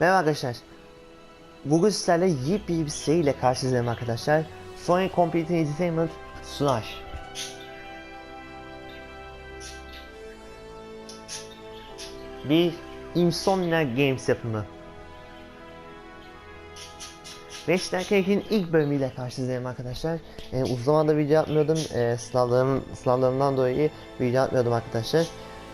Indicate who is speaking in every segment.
Speaker 1: Merhaba arkadaşlar. Bugün sizlerle yepyeni bir seriyle karşınızdayım arkadaşlar. Sony Computer Entertainment sunar. Bir Insomnia Games yapımı. 5 dakikakin ilk bölümüyle karşınızdayım arkadaşlar. Ee, uzun zamandır video atmıyordum. Ee, sınavlarım, sınavlarımdan dolayı video atmıyordum arkadaşlar.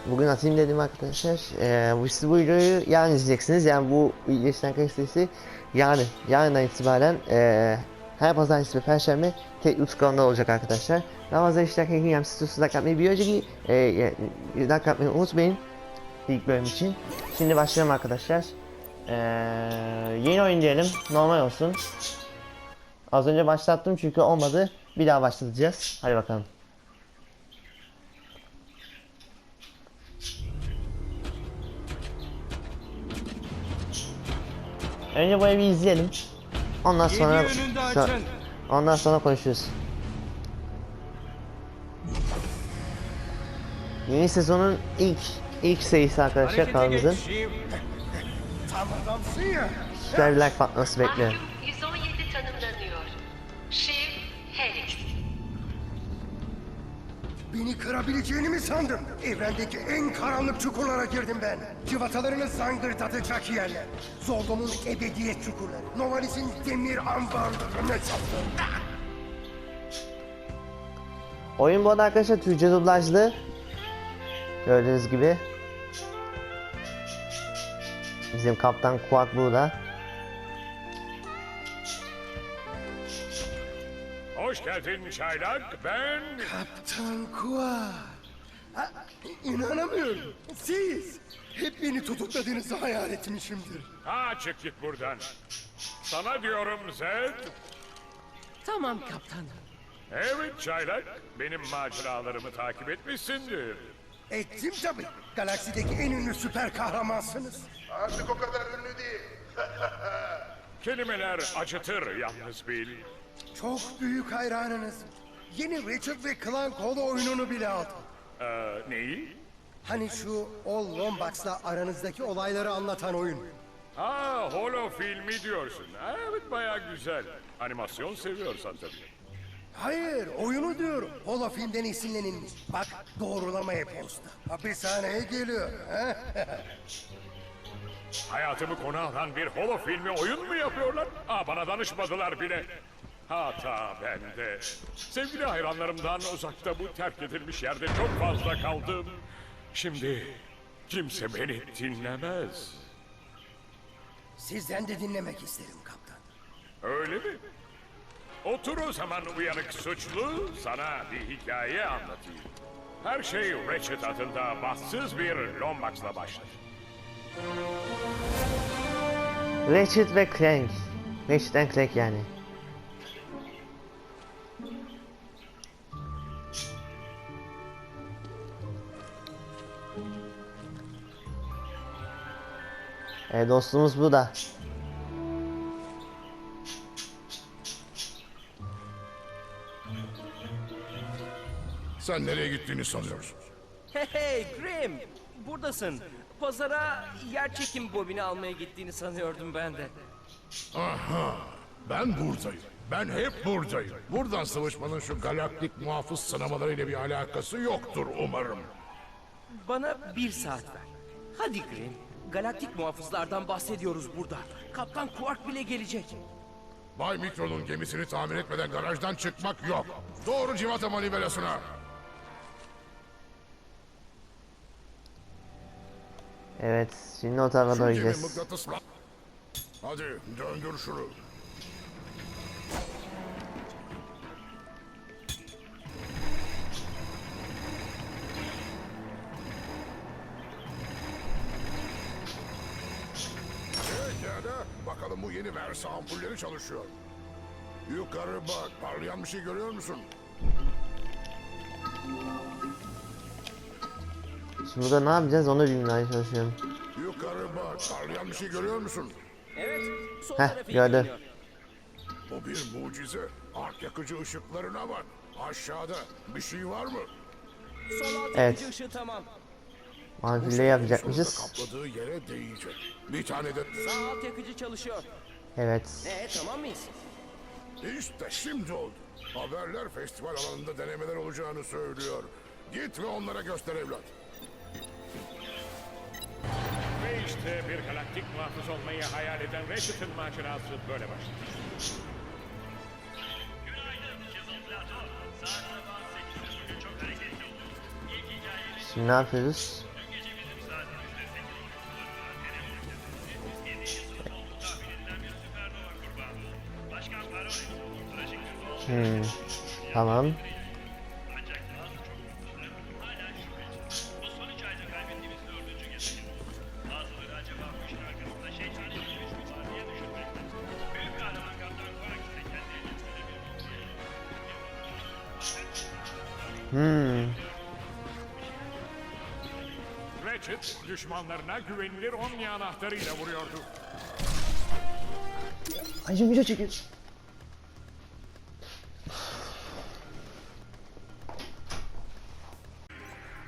Speaker 1: Bugün atayım dedim arkadaşlar. Ee, bu, siz bu videoyu yarın izleyeceksiniz. Yani bu 5 dakika serisi yarın, yarından itibaren ee, her pazartesi ve perşembe tek YouTube kanalında olacak arkadaşlar. Daha fazla 5 dakika yani siz like atmayı bir önceki ee, like atmayı unutmayın. İlk bölüm için. Şimdi başlayalım arkadaşlar. Ee, yeni oyun diyelim. Normal olsun. Az önce başlattım çünkü olmadı. Bir daha başlatacağız. Hadi bakalım. Önce bu evi izleyelim. Ondan sonra so- ondan sonra konuşuruz. Yeni sezonun ilk ilk serisi arkadaşlar kanalımızın. Süper like patlaması bekliyorum.
Speaker 2: Beni kırabileceğini mi sandın? Evrendeki en karanlık çukurlara girdim ben. Cıvatalarını zangırdatacak yerler. Zoldom'un ebediyet çukurları. Novalis'in demir ambarlarını çaptım.
Speaker 1: Oyun bu arada arkadaşlar Türkçe dublajlı. Gördüğünüz gibi. Bizim kaptan Kuak burada.
Speaker 3: Hoş geldin çaylak. Ben...
Speaker 2: Kaptan Kua. Ha, İnanamıyorum. Siz. Hep beni tutukladığınızı hayal etmişimdir.
Speaker 3: Ha çık git buradan. Sana diyorum Zed.
Speaker 4: Tamam kaptan.
Speaker 3: Evet çaylak. Benim maceralarımı takip etmişsindir.
Speaker 2: Ettim tabii. Galaksideki en ünlü süper kahramansınız.
Speaker 5: Artık o kadar ünlü değil.
Speaker 3: Kelimeler acıtır yalnız bil.
Speaker 2: Çok büyük hayranınız. Yeni Richard ve Clank Holo oyununu bile aldım.
Speaker 3: Ee, neyi?
Speaker 2: Hani şu All Lombax'la aranızdaki olayları anlatan oyun.
Speaker 3: Ha holo filmi diyorsun. Ha, Evet bayağı güzel. Animasyon seviyorsan tabii.
Speaker 2: Hayır, oyunu diyorum. Holo filmden esinlenilmiş. Bak, doğrulama e-posta. Hapishaneye geliyor. he?
Speaker 3: Hayatımı konu alan bir holo filmi oyun mu yapıyorlar? Aa bana danışmadılar bile. Hata bende. Sevgili hayranlarımdan uzakta bu terk edilmiş yerde çok fazla kaldım. Şimdi kimse beni dinlemez.
Speaker 2: Sizden de dinlemek isterim kaptan.
Speaker 3: Öyle mi? Otur o zaman uyanık suçlu, sana bir hikaye anlatayım. Her şey Ratchet adında bahtsız bir Lombax'la başladı.
Speaker 1: Ratchet ve Clank. Ratchet and Clank yani. E dostumuz bu da.
Speaker 5: Sen nereye gittiğini sanıyorsun?
Speaker 4: Hey hey Grim. Buradasın. Pazara yer çekim bobini almaya gittiğini sanıyordum ben de.
Speaker 5: Ben buradayım. Ben hep buradayım. Buradan sıvışmanın şu galaktik muhafız sınamalarıyla bir alakası yoktur umarım.
Speaker 4: Bana bir saat ver. Hadi Grim. Galaktik muhafızlardan bahsediyoruz burada. Kaptan Quark bile gelecek.
Speaker 5: Bay Mikro'nun gemisini tamir etmeden garajdan çıkmak yok. Doğru civata manivelasına.
Speaker 1: Evet, şimdi o tarafa doğru
Speaker 5: gemi
Speaker 1: gideceğiz.
Speaker 5: Hadi döndür şunu. Bakalım bu yeni Versa ampulleri çalışıyor. Yukarı bak. Parlayan bir şey görüyor musun?
Speaker 1: Şimdi burada ne yapacağız onu bilmeye çalışıyorum.
Speaker 5: Yukarı bak. Parlayan bir şey görüyor musun?
Speaker 4: Evet. Sol
Speaker 1: Heh,
Speaker 4: tarafı
Speaker 1: gördüm.
Speaker 4: görünüyor.
Speaker 5: Bu bir mucize. Ark yakıcı ışıklarına bak. Aşağıda bir şey var mı?
Speaker 4: Sol alt
Speaker 1: Evet.
Speaker 4: ışığı tamam.
Speaker 1: Yapacakmışız.
Speaker 5: Kapladığı yere değecek. Bir tane de...
Speaker 4: Sağ alt yakıcı çalışıyor.
Speaker 1: Evet.
Speaker 4: Ee tamam mıyız?
Speaker 5: İşte şimdi oldu. Haberler festival alanında denemeler olacağını söylüyor. Git ve onlara göster evlat.
Speaker 3: Ve işte bir galaktik muhafız olmayı hayal eden Ratchet'ın macerası böyle başladı.
Speaker 1: Şimdi ne yapıyoruz? Hmm. Tamam. Hmm.
Speaker 3: Ratchet düşmanlarına güvenilir Omni anahtarıyla vuruyordu.
Speaker 1: Ay video çekiyor.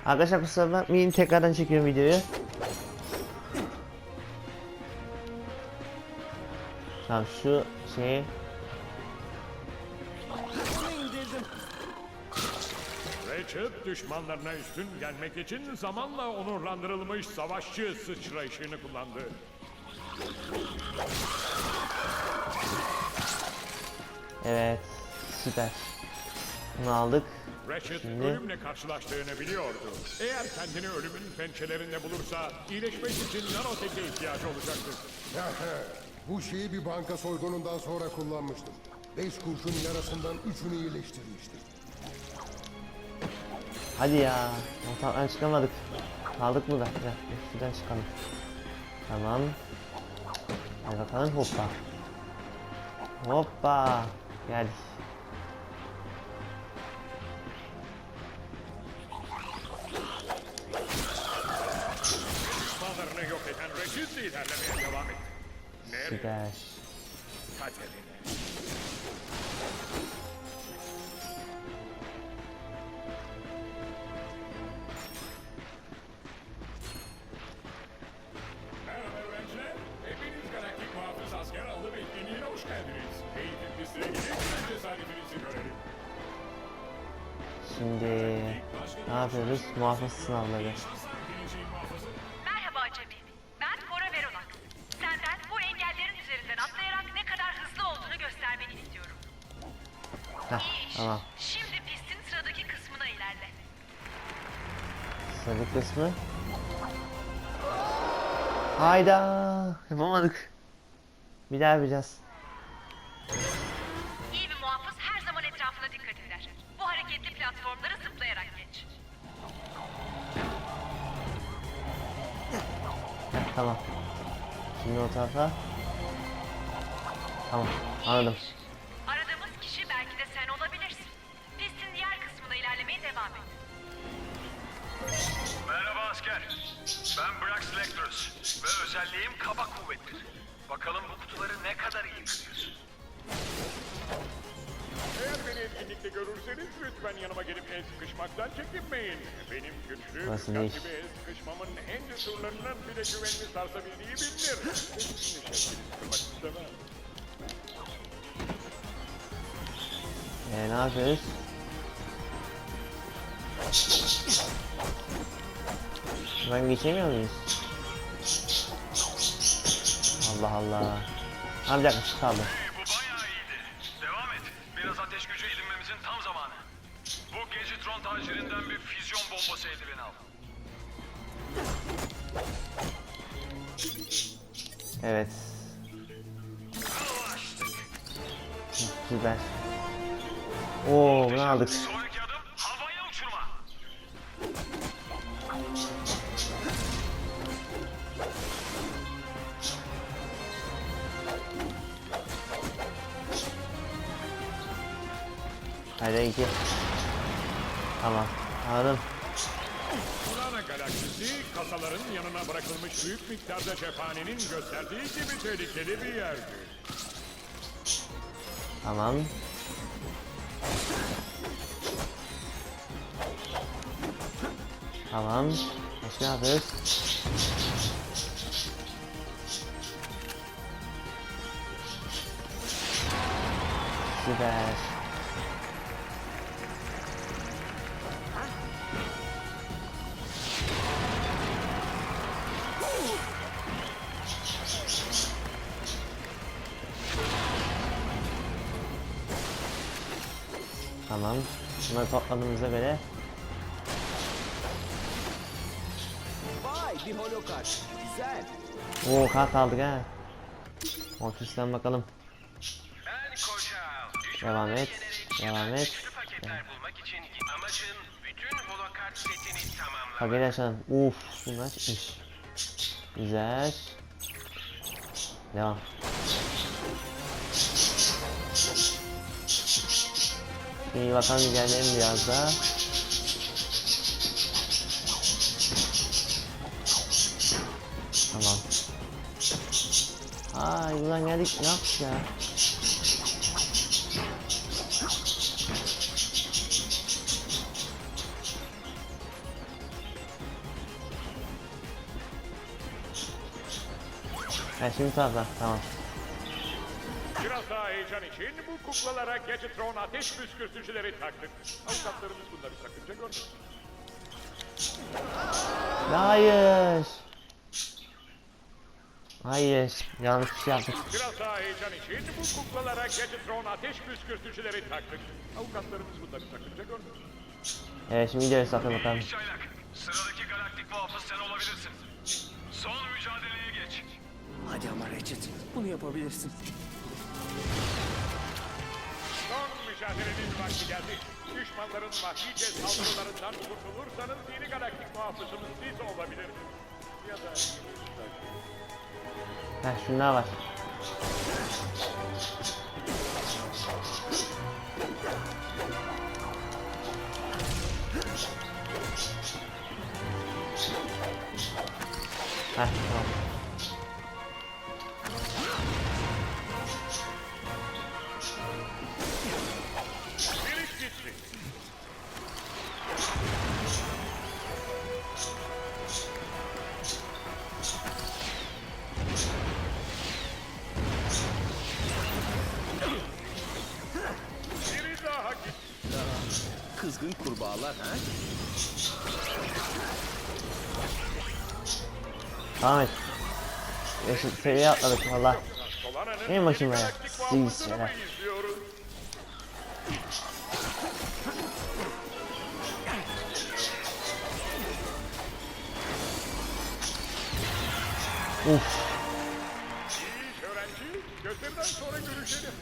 Speaker 1: Arkadaşlar kusura bakmayın tekrardan çekiyorum videoyu. Tamam şu şey
Speaker 3: Ratchet düşmanlarına üstün gelmek için zamanla onurlandırılmış savaşçı sıçrayışını kullandı.
Speaker 1: evet süper. Bunu aldık.
Speaker 3: Ratchet
Speaker 1: Şimdi-
Speaker 3: ölümle karşılaştığını biliyordu. Eğer kendini ölümün pençelerinde bulursa iyileşmek için nanoteke ihtiyacı olacaktır.
Speaker 2: Bu şeyi bir banka soygunundan sonra kullanmıştım. Beş kurşun yarasından üçünü iyileştirmiştim.
Speaker 1: Hadi ya. Ortadan çıkamadık. Kaldık mı da? Gel, şuradan çıkalım. Tamam. Hadi bakalım hoppa. Hoppa. Geldik.
Speaker 3: Görelim.
Speaker 1: Şimdi ne yapıyoruz? Muhafız sınavları. Kısmı. Hayda. Yapamadık. Bir daha yapacağız.
Speaker 6: İyi bir muhafız her zaman etrafına dikkat eder. Bu hareketli platformları zıplayarak geç.
Speaker 1: Heh, tamam. Şimdi o tarafa. Tamam. Anladım.
Speaker 7: Asker. Ben Brax Lectors ve özelliğim kaba kuvvettir. Bakalım bu kutuları ne kadar iyi kırıyorsun.
Speaker 3: Eğer beni etkinlikte görürseniz lütfen yanıma gelip el sıkışmaktan çekinmeyin. Benim güçlü,
Speaker 1: Nasıl iş?
Speaker 3: bir el sıkışmamın en cesurlarının bile güvenini sarsabildiği bilinir. Sizin şeklinizi kırmak istemem.
Speaker 1: Ee, ne yapıyoruz? Ben geçemiyor muyuz? Allah Allah. Dakika şu kaldı.
Speaker 7: Bu bayağı iyiydi. Devam et. Biraz ateş gücü edinmemizin tam zamanı. Bu Gadgetron tacirinden bir füzyon bombası eldiveni al.
Speaker 1: Evet. Süper. Oo bunu aldık.
Speaker 7: Sonraki
Speaker 1: Hadi iki. Tamam. Anladım.
Speaker 3: Urana galaksisi kasaların yanına bırakılmış büyük miktarda cephanenin gösterdiği gibi tehlikeli bir yerdi.
Speaker 1: Tamam. Tamam. Başka ne yapıyoruz? Süper. Tamam. Bunları topladığımıza göre
Speaker 4: Vay bir holokart. Güzel.
Speaker 1: Oo kart aldık ha. Ortüsten bakalım. Devam et. Devam et.
Speaker 7: paketler bulmak için amacın bütün holokart setini tamamlamak.
Speaker 1: Paketi açalım. Uf bunlar çıkmış. Güzel. Devam. Şimdi bakalım ilerleyelim biraz daha. Tamam. Ay ulan geldik ne yaptık ya? Ha şimdi tarafta tamam.
Speaker 3: Biraz daha heyecan için bu kuklalara Gadgetron ateş püskürtücüleri taktık. Avukatlarımız bunları sakınca görmüyor.
Speaker 1: Hayır. Hayır. Yanlış bir şey yaptık.
Speaker 3: Biraz daha heyecan için bu kuklalara Gadgetron ateş püskürtücüleri taktık. Avukatlarımız bunları sakınca görmüyor.
Speaker 1: Evet şimdi gidiyoruz zaten bakalım.
Speaker 7: Çaylak, sıradaki galaktik muhafız sen olabilirsin. Son mücadeleye geç.
Speaker 4: Hadi ama Ratchet. Bunu yapabilirsin.
Speaker 3: Son mücadelenin vakti geldi. Düşmanların mahlice saldırılarından kurtulursanız yeni galaktik muhafızımız siz olabilir. Ya da...
Speaker 1: Heh şunlar var. Heh tamam.
Speaker 4: Kızgın kurbağalar ha?
Speaker 1: Et. Eşit seviye atladık valla. Benim başıma ya. Siz
Speaker 3: izliyoruz?
Speaker 1: Uf.
Speaker 3: İyi iş öğrenci. Gösteriden sonra görüşelim.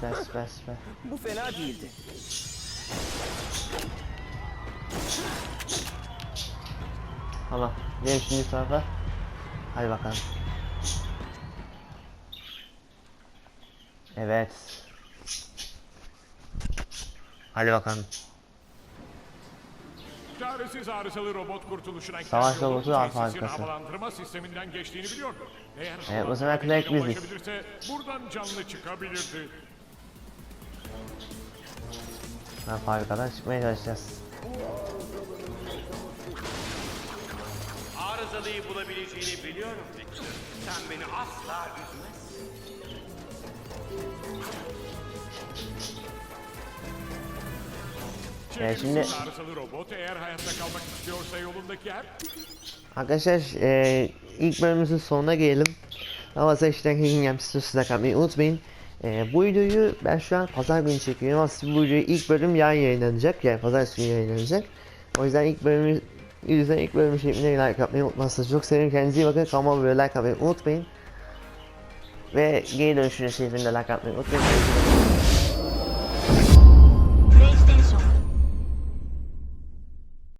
Speaker 1: Süper süper süper.
Speaker 4: Bu fena değildi.
Speaker 1: Tamam. Gidelim şimdi tarafa. Hadi bakalım. Evet. Hadi bakalım.
Speaker 3: Çaresiz arızalı robot kurtuluşuna
Speaker 1: Savaş robotu Alfa
Speaker 3: havalandırma sisteminden geçtiğini biliyordu. Eğer
Speaker 1: Evet, bu sefer
Speaker 3: deliğine
Speaker 1: biziz.
Speaker 3: ulaşabilirse buradan canlı çıkabilirdi.
Speaker 1: Ben fabrikadan çıkmaya çalışacağız.
Speaker 8: Arızalıyı bulabileceğini biliyorum Victor. Sen beni asla üzmezsin.
Speaker 3: Çevresiz
Speaker 1: şimdi-
Speaker 3: arızalı robot eğer hayatta kalmak istiyorsa yolundaki her
Speaker 1: Arkadaşlar eee ilk bölümümüzün sonuna gelelim. Ama size işte Hingam size kalmayı unutmayın. Eee, bu videoyu ben şu an pazar günü çekiyorum ama bu videoyu ilk bölüm yarın yayınlanacak. Yani pazar günü yayınlanacak. O yüzden ilk bölümü yüzden ilk bölümü şeklinde like atmayı unutmazsanız çok sevinirim. Kendinize iyi bakın. Kanalıma böyle like atmayı unutmayın. Ve geri dönüşünüz şeklinde like atmayı unutmayın.